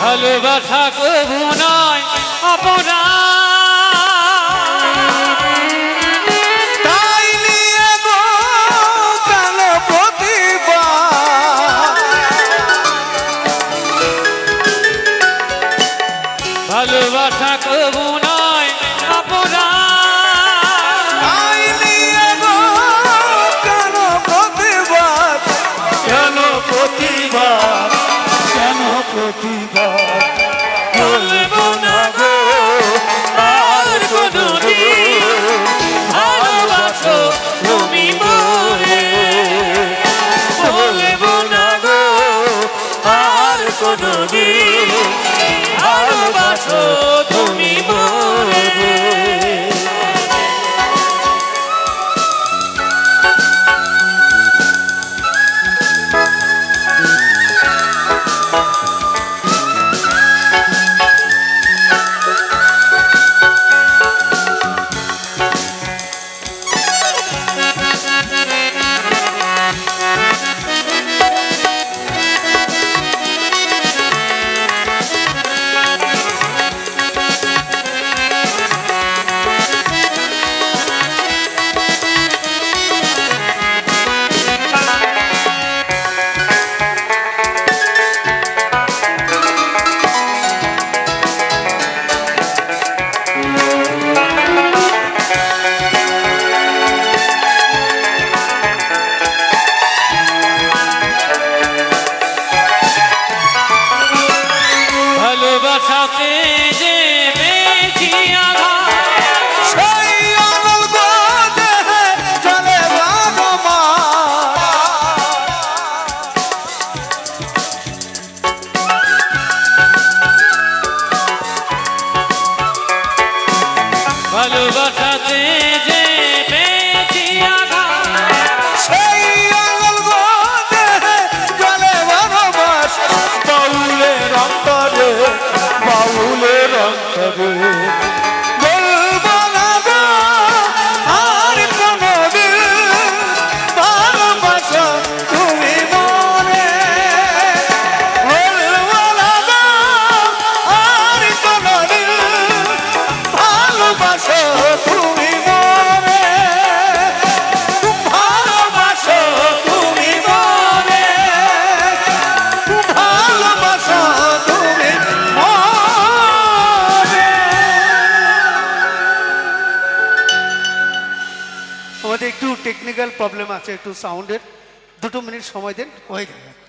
ভালোবাসা কবু নয় অপরাধ নবী সাথে যে 啊 মধ্যে একটু টেকনিক্যাল প্রবলেম আছে একটু সাউন্ডের দুটো মিনিট সময় দেন হয়ে যাবে